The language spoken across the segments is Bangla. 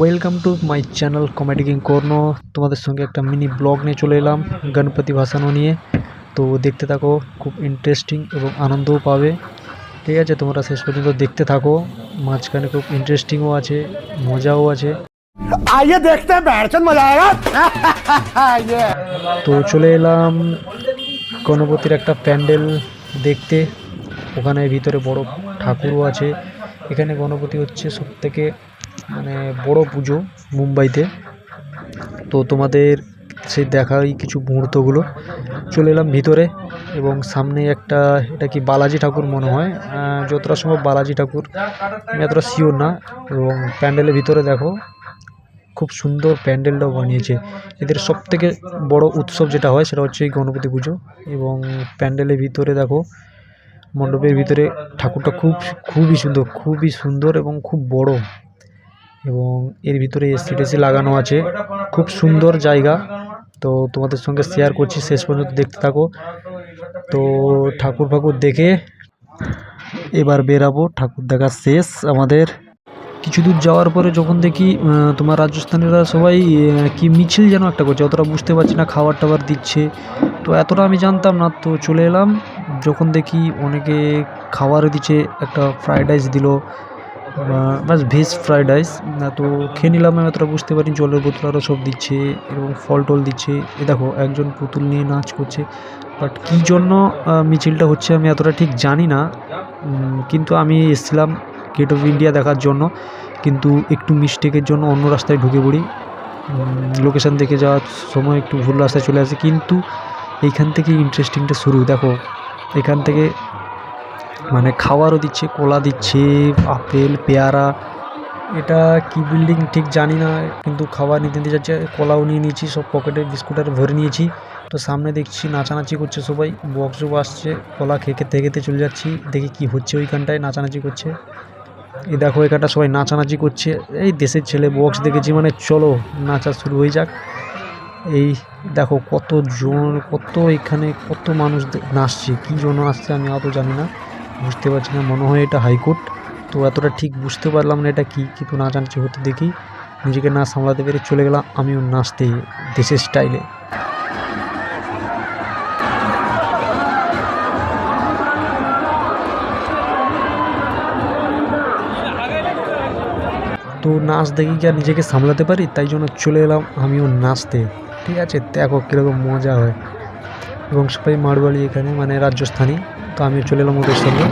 Welcome to my channel comedy king Karna তোমাদের সঙ্গে একটা মিনি ব্লগ নিয়ে চলে এলাম গণপতি ভাসানো নিয়ে। তো দেখতে থাকো খুব ইন্টারেস্টিং এবং আনন্দও পাবে। ঠিক আছে তোমরা শেষ পর্যন্ত দেখতে থাকো। মাঝখানে খুব ইন্টারেস্টিংও আছে মজাও আছে। তো চলে এলাম গণপতির একটা প্যান্ডেল দেখতে। ওখানে ভিতরে বড় ঠাকুরও আছে। এখানে গণপতি হচ্ছে সবথেকে মানে বড় পুজো মুম্বাইতে। তো তোমাদের সেই দেখাই কিছু মুহূর্তগুলো। চলে এলাম ভিতরে এবং সামনে একটা, এটা কি বালাজি ঠাকুর মনে হয়? যতটা সম্ভব বালাজি ঠাকুর। আমি এতটা শিওর না। এবং প্যান্ডেলের ভিতরে দেখো, খুব সুন্দর প্যান্ডেলটাও বানিয়েছে। এদের সব থেকে বড় উৎসব যেটা হয়, সেটা হচ্ছে গণপতি পুজো। এবং প্যান্ডেলের ভিতরে দেখো, মণ্ডপের ভিতরে ঠাকুরটা খুব, খুবই সুন্দর খুবই সুন্দর এবং খুব বড়। এবং এর ভিতরে এসি টেসি লাগানো আছে। খুব সুন্দর জায়গা। তো তোমাদের সঙ্গে শেয়ার করছি, শেষ পর্যন্ত দেখতে থাকো। তো ঠাকুর ফাকুর দেখে এবার বেরাবো। ঠাকুর দেখা শেষ আমাদের। কিছু দূর যাওয়ার পরে যখন দেখি তোমার রাজস্থানীরা সবাই কি মিছিল যেন একটা করছে, অতটা বুঝতে পারছি না, খাবার টাবার দিচ্ছে। তো এতটা আমি জানতাম না, তো চলে এলাম। যখন দেখি অনেকে খাবারও দিচ্ছে, একটা ফ্রায়েড রাইস দিল। বাস ভেজ ফ্রাইড রাইস না তো খেয়ে নিলাম আমি এতটা বুঝতে পারি জলের বোতল আরও সব দিচ্ছে এবং ফল টল দিচ্ছে। এ দেখো, একজন পুতুল নিয়ে নাচ করছে। বাট কী জন্য মিছিলটা হচ্ছে আমি এতটা ঠিক জানি না। কিন্তু আমি এসেছিলাম গেট অফ ইন্ডিয়া দেখার জন্য। কিন্তু একটু মিস্টেকের জন্য অন্য রাস্তায় ঢুকে পড়ি। লোকেশান দেখে যাওয়ার সময় একটু ভুল রাস্তায় চলে আসে। কিন্তু এইখান থেকে ইন্টারেস্টিংটা শুরু। দেখো, এখান থেকে মানে খাবারও দিচ্ছে, কলা দিচ্ছে, আপেল, পেয়ারা। এটা কি বিল্ডিং ঠিক জানি না, কিন্তু খাবার নিতে নিতে যাচ্ছে, কলাও নিয়ে নিয়েছি, সব পকেটে বিস্কুট আর ভরে নিয়েছি। তো সামনে দেখছি নাচানাচি করছে সবাই বক্সও আসছে, কলা খেয়ে খেতে খেতে চলে যাচ্ছি, দেখি কি হচ্ছে ওইখানটায়, নাচানাচি করছে। এই দেখো এখানটা সবাই নাচানাচি করছে, এই দেশের ছেলে বক্স দেখেছি মানে চলো, নাচা শুরু হয়ে যাক। এই দেখো কত জন কত এখানে কত মানুষ নাচছে, কী জন্য আসছে আমি অত জানি না। বুঝতে পারছি না, মনে হয় এটা হাইকোর্ট। তো এতটা ঠিক বুঝতে পারলাম না এটা কী, কিন্তু নাচানাচি হতে দেখি। নিজেকে না সামলাতে পেরে চলে গেলাম, আমিও নাচতে দেশের স্টাইলে। তো নাচ দেখি কি আর নিজেকে সামলাতে পারি, তাই জন্য চলে এলাম, আমিও নাচতে। ঠিক আছে, দেখো কীরকম মজা হয়। এবং সবাই মারবাড়ি এখানে মানে রাজস্থানী। তো আমি চলে এলাম ওদের সঙ্গে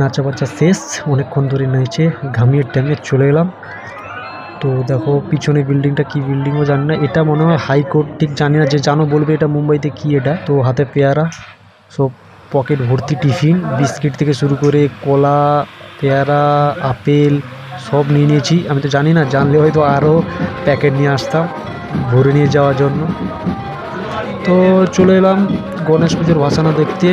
নাচা বাচ্চা শেষ, অনেকক্ষণ ধরে নেচে ঘামিয়ে টামিয়ে চলে এলাম। তো দেখো, পিছনে বিল্ডিংটা কি বিল্ডিংও জানি না, এটা মনে হয় হাইকোর্ট ঠিক জানি না যে জানো বলবে এটা মুম্বাইতে কি এটা। তো হাতে পেয়ারা, সব পকেট ভর্তি টিফিন, বিস্কিট থেকে শুরু করে কলা, পেয়ারা, আপেল, সব নিয়ে নিয়েছি। আমি তো জানি না, জানলে হয়তো আরও প্যাকেট নিয়ে আসতাম, ভরে নিয়ে যাওয়ার জন্য। তো চলে এলাম গণেশ পুজোর ভাসানা দেখতে।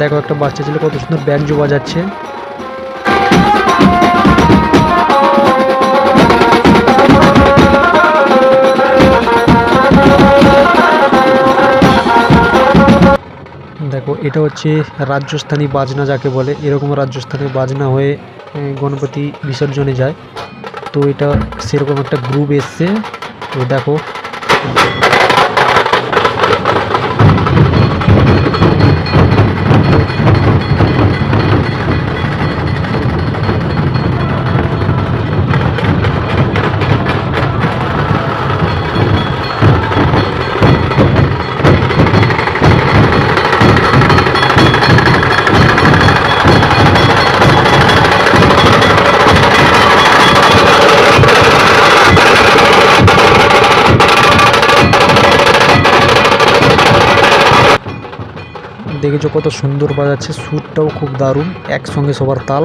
দেখো একটা বাচ্চা ছেলে কত সুন্দর ব্যাঞ্জো বাজাচ্ছে দেখো, এটা হচ্ছে রাজস্থানী বাজনা যাকে বলে। এরকম রাজস্থানী বাজনা হয়ে গণপতি বিসর্জনে যায়। তো এটা সেরকম একটা গ্রুপ এসছে। তো দেখো দেখেছ কত সুন্দর বাজাচ্ছে সুরটাও খুব দারুণ, একসঙ্গে সবার তাল।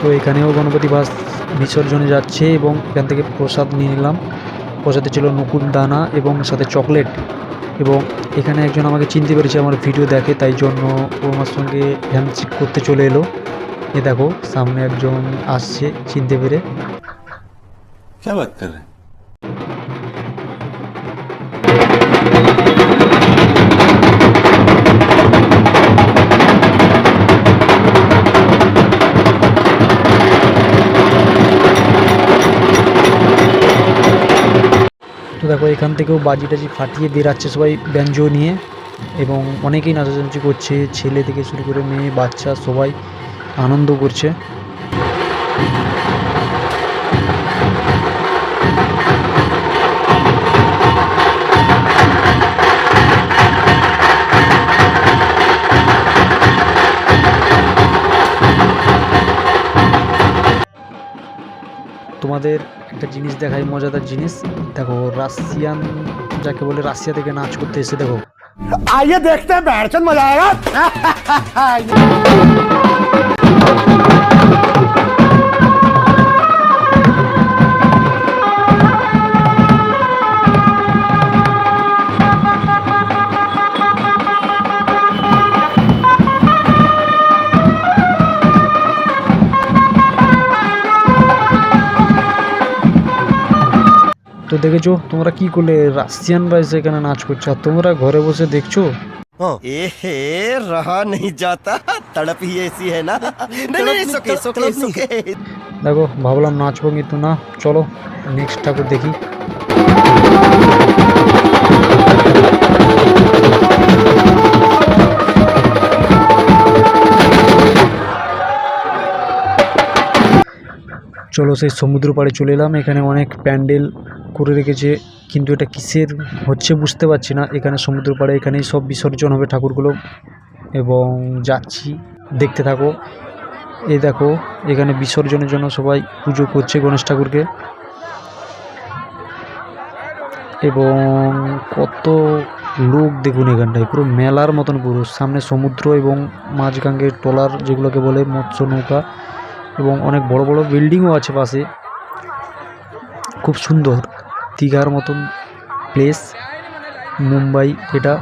তো এখানেও গণপতি বাস বিসর্জনে যাচ্ছে এবং এখান থেকে প্রসাদ নিয়ে নিলাম। প্রসাদে ছিল নকুল দানা এবং সাথে চকলেট এবং এখানে একজন আমাকে চিনতে পেরেছে, আমার ভিডিও দেখে, তাই জন্য ও আমার সঙ্গে হ্যান্ডশেক করতে চলে এলো। এ দেখো সামনে একজন আসছে চিনতে পেরে क्या बात कर रहे हैं তো দেখো এখান থেকেও বাজি টাজি ফাটিয়ে বেরাচ্ছে সবাই ব্যঞ্জো নিয়ে এবং অনেকেই নাচানাচি করছে ছেলে থেকে শুরু করে মেয়ে বাচ্চা সবাই আনন্দ করছে তোমাদের একটা জিনিস দেখাই মজাদার জিনিস দেখো রাশিয়ান যাকে বলে রাশিয়া থেকে নাচ করতে এসে দেখো आइए देखते हैं बैरचंद मजा आएगा তো দেখেছ তোমরা কি করলে রাশিয়ানরা এসে এখানে নাচ করছে আর তোমরা ঘরে বসে দেখছ एहे रहा नहीं जाता तड़प ही ऐसी है ना नहीं नहीं सुके सुके सुके দেখো ভাবলাম নাচবো কিন্তু না চলো নেক্সট ঠাকুর দেখি চলো সেই সমুদ্র পাড়ে চলে এলাম এখানে অনেক প্যান্ডেল করে রেখেছে কিন্তু এটা কিসের হচ্ছে বুঝতে পারছি না। এখানে সমুদ্র পাড়ে এখানেই সব বিসর্জন হবে ঠাকুরগুলো। এবং যাচ্ছি, দেখতে থাকো। এই দেখো, এখানে বিসর্জনের জন্য সবাই পুজো করছে গণেশ ঠাকুরকে। এবং কত লোক দেখুন এখানটায়, পুরো মেলার মতন পুরো। সামনে সমুদ্র এবং মাঝগাঙ্গের ট্রলার যেগুলোকে বলে মৎস্য নৌকা। এবং অনেক বড় বড় বিল্ডিংও আছে পাশে। খুব সুন্দর। দীঘার মতন প্লেস মুম্বাই এটা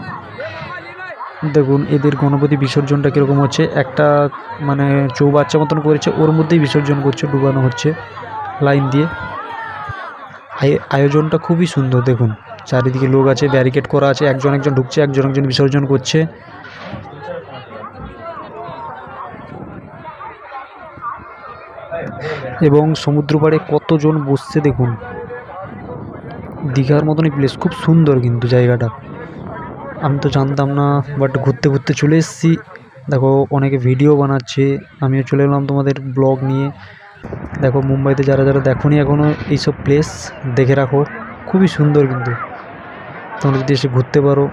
দেখুন, এদের গণপতি বিসর্জনটা কীরকম হচ্ছে, একটা মানে চৌবাচ্চা মতন করেছে, ওর মধ্যেই বিসর্জন করছে, ডুবানো হচ্ছে লাইন দিয়ে। আয়- আয়োজনটা খুবই সুন্দর, দেখুন, চারিদিকে লোক আছে ব্যারিকেড করা আছে, একজন একজন ঢুকছে, একজন একজন বিসর্জন করছে। এবং সমুদ্র পাড়ে কতজন বসছে, দেখুন দীঘার মতনই প্লেস খুব সুন্দর কিন্তু জায়গাটা। আমি তো জানতাম না বাট ঘুরতে ঘুরতে চলে এসেছি। দেখো, অনেকে ভিডিও বানাচ্ছে, আমিও চলে এলাম তোমাদের ব্লগ নিয়ে। দেখো, মুম্বাইতে যারা যারা দেখোনি এখনও এইসব প্লেস দেখে রাখো। খুবই সুন্দর কিন্তু। তোমরা যদি এসে ঘুরতে পারো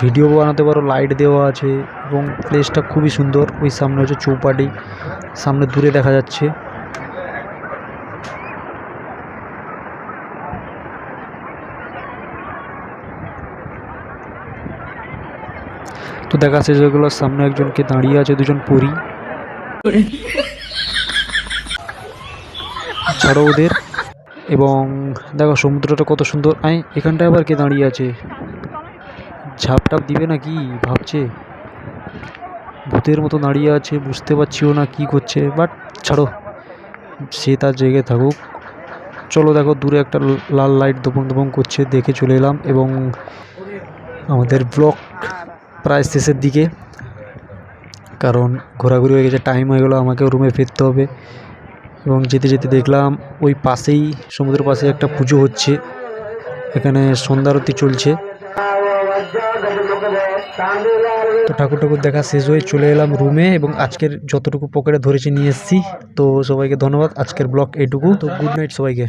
ভিডিও বানাতে পারো লাইট দেওয়া আছে, এবং প্লেসটা খুবই সুন্দর। ওই সামনে হচ্ছে চৌপাটি, সামনে দূরে দেখা যাচ্ছে। তো দেখা হয়ে গেলো সামনে একজনকে দাঁড়িয়ে আছে, দুজন পরি। ছাড়ো ওদের। এবং দেখো সমুদ্রটা কত সুন্দর। আই এখানটায় আবার কে দাঁড়িয়ে আছে? ঝাপটাপ দিবে না কি ভাবছে। ভূতের মতো দাঁড়িয়ে আছে, বুঝতে পারছিও না কি করছে। বাট ছাড়ো। সে তার জায়গায় থাকুক। চলো দেখো, দূরে একটা লাল লাইট দপং দপং করছে, দেখে চলে এলাম। এবং আমাদের ব্লক প্রায় শেষের দিকে। কারণ ঘোরাঘুরি হয়ে গেছে টাইম হয়ে গেলো আমাকে রুমে ফিরতে হবে। এবং যেতে যেতে দেখলাম ওই পাশেই, সমুদ্রের পাশে একটা পুজো হচ্ছে। এখানে সন্ধ্যারতি চলছে। তো ঠাকুর ঠাকুর দেখা শেষ হয়ে চলে এলাম রুমে এবং আজকের যতটুকু পকেটে ধরেছি নিয়ে এসেছি। তো সবাইকে ধন্যবাদ। আজকের ব্লগ এইটুকু। তো গুড নাইট সবাইকে।